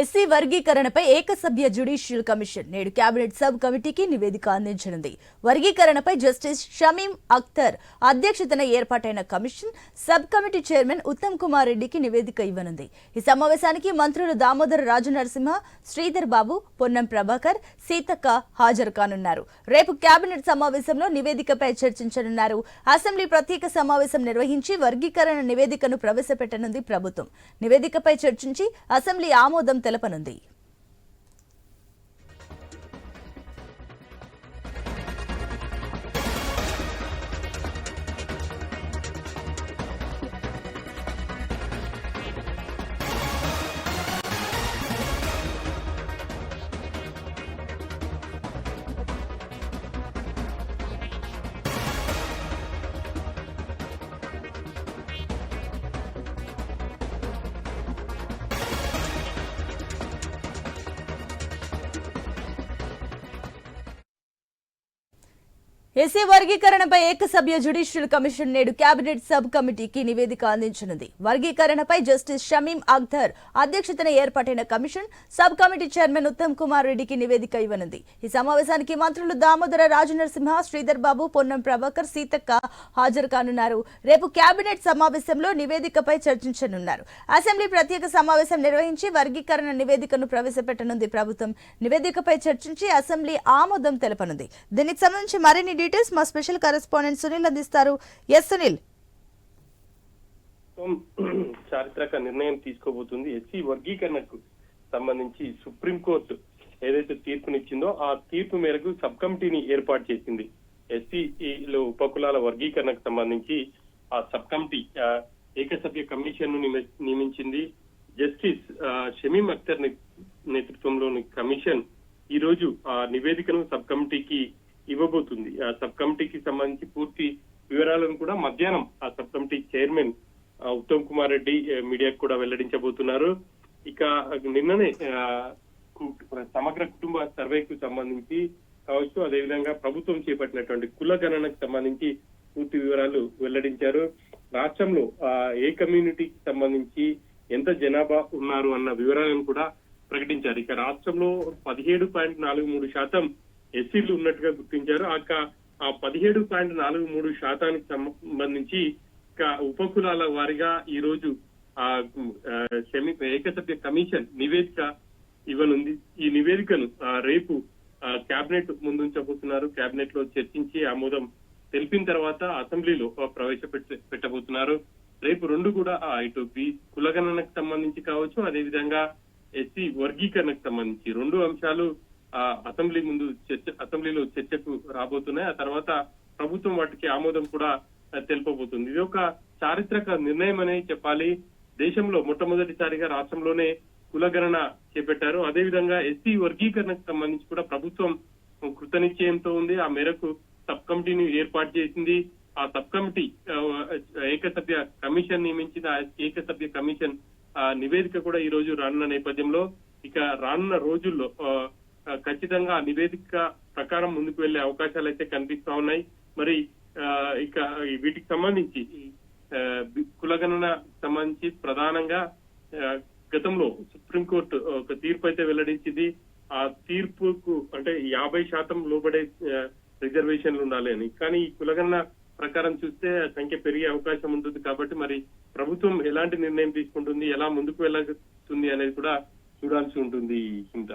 SC వర్గీకరణపై ఏకసభ్య judicial commission నేడు కేబినెట్ సబ్ కమిటీకి నివేదిక అందించనుంది. వర్గీకరణపై జస్టిస్ షమీం అఖ్తర్ అధ్యక్షతన ఏర్పాటైన commission sub committee chairman Uttam Kumar రెడ్డికి నివేదిక ఇవ్వనుంది. ఈ సమావేశానికి మంత్రులు దామోదర రాజు నరసింహ శ్రీధర్ బాబు పొన్నం ప్రభాకర్ సీతక్క హాజరు కానున్నారు. రేపు కేబినెట్ సమావేశంలో నివేదికపై చర్చించనున్నారు. అసెంబ్లీ ప్రత్యేక సమావేశం నిర్వహించి వర్గీకరణ నివేదికను ప్రవేశపెట్టనుంది ప్రభుత్వం. నివేదికపై చర్చించి అసెంబ్లీ ఆమోదం తెలపనుంది. ఎస్సీ వర్గీకరణపై ఏకసభ్య జ్యుడిషియల్ కమిషన్ నేడు కేబినెట్ సబ్ కమిటీకి నివేదిక అందించనుంది. వర్గీకరణపై జస్టిస్ షమీం అఖ్తర్ అధ్యక్షతన ఏర్పాటైన commission sub committee chairman Uttam Kumar రెడ్డికి నివేదిక ఇవ్వనుంది. ఈ సమావేశానికి మంత్రులు దామోదర రాజనరసింహ శ్రీధర్ బాబు పొన్నం ప్రభాకర్ సీతక్క హాజరు కానున్నారు. రేపు కేబినెట్ సమావేశంలో నివేదికపై చర్చించనున్నారు. అసెంబ్లీ ప్రత్యేక సమావేశం నిర్వహించి వర్గీకరణ నివేదికను ప్రవేశపెట్టనుంది ప్రభుత్వం. నివేదికపై చర్చించి అసెంబ్లీ ఆమోదం తెలపనుంది. దీనికి సంబంధించి మరిన్ని డీటెయిల్స్ మా స్పెషల్ కరెస్పాండెంట్ సునీల్ అందిస్తారు. ఎస్ సునీల్. చారిత్రక నిర్ణయం తీసుకోబోతుంది. ఎస్సీ వర్గీకరణకు సంబంధించి సుప్రీంకోర్టు ఏదైతే తీర్పునిచ్చిందో ఆ తీర్పు మేరకు సబ్ కమిటీని ఏర్పాటు చేసింది. ఎస్సీలో ఉపకులాల వర్గీకరణకు సంబంధించి ఆ సబ్ కమిటీ ఏకసభ్య కమిషన్ను నియమించింది. జస్టిస్ షమీం అఖ్తర్ నేతృత్వంలోని కమిషన్ ఈ రోజు ఆ నివేదికను సబ్ కమిటీకి ఇవ్వబోతుంది. ఆ సబ్ కమిటీకి సంబంధించి పూర్తి వివరాలను కూడా మధ్యాహ్నం ఆ sub committee chairman Uttam Kumar Reddy మీడియాకు కూడా వెల్లడించబోతున్నారు. ఇక నిన్ననే సమగ్ర కుటుంబ సర్వేకు సంబంధించి కావచ్చు అదేవిధంగా ప్రభుత్వం చేపట్టినటువంటి కుల గణనకు సంబంధించి పూర్తి వివరాలు వెల్లడించారు. రాష్ట్రంలో ఆ, ఏ కమ్యూనిటీకి సంబంధించి ఎంత జనాభా ఉన్నారు అన్న వివరాలను కూడా ప్రకటించారు. ఇక రాష్ట్రంలో పదిహేడు పాయింట్ నాలుగు మూడు శాతం ఎస్సీలు ఉన్నట్టుగా గుర్తించారు. ఆ ఆ పదిహేడు పాయింట్ నాలుగు మూడు శాతానికి సంబంధించి ఉపకులాల వారిగా ఈ రోజు ఆ సెమి ఏకసభ్య కమిషన్ నివేదిక ఇవ్వనుంది. ఈ నివేదికను ఆ, రేపు కేబినెట్ ముందుంచబోతున్నారు. కేబినెట్లో చర్చించి ఆమోదం తెలిపిన తర్వాత అసెంబ్లీలో ఆ, ప్రవేశపెట్ట పెట్టబోతున్నారు. రేపు రెండు కూడా ఆ, ఇటు బి కులగణనకు సంబంధించి కావచ్చు అదేవిధంగా ఎస్సీ వర్గీకరణకు సంబంధించి రెండు అంశాలు అసెంబ్లీ ముందు చర్చ అసెంబ్లీలో చర్చకు రాబోతున్నాయి. ఆ తర్వాత ప్రభుత్వం వాటికి ఆమోదం కూడా తెలుపబోతుంది. ఇది ఒక చారిత్రక నిర్ణయం అనే చెప్పాలి. దేశంలో మొట్టమొదటిసారిగా రాష్ట్రంలోనే కులగణన చేపట్టారు. అదేవిధంగా ఎస్సీ వర్గీకరణకు సంబంధించి కూడా ప్రభుత్వం కృతనిశ్చయంతో ఉంది. ఆ మేరకు సబ్ కమిటీని ఏర్పాటు చేసింది. ఆ సబ్ కమిటీ ఏకసభ్య కమిషన్ నియమించిన ఆ ఏకసభ్య కమిషన్ ఆ, నివేదిక కూడా ఈ రోజు రానున్న నేపథ్యంలో. ఇక రానున్న రోజుల్లో ఆ, ఖచ్చితంగా ఆ నివేదిక ప్రకారం ముందుకు వెళ్ళే అవకాశాలు అయితే కనిపిస్తా ఉన్నాయి. మరి ఆ, ఇక వీటికి సంబంధించి కులగణన సంబంధించి ప్రధానంగా గతంలో సుప్రీంకోర్టు ఒక తీర్పు అయితే వెల్లడించింది. ఆ తీర్పుకు అంటే యాభై శాతం లోబడే రిజర్వేషన్లు ఉండాలి అని. కానీ ఈ కులగణన ప్రకారం చూస్తే సంఖ్య పెరిగే అవకాశం ఉంటుంది కాబట్టి మరి ప్రభుత్వం ఎలాంటి నిర్ణయం తీసుకుంటుంది ఎలా ముందుకు వెళ్ళతుంది అనేది కూడా చూడాల్సి ఉంటుంది చింత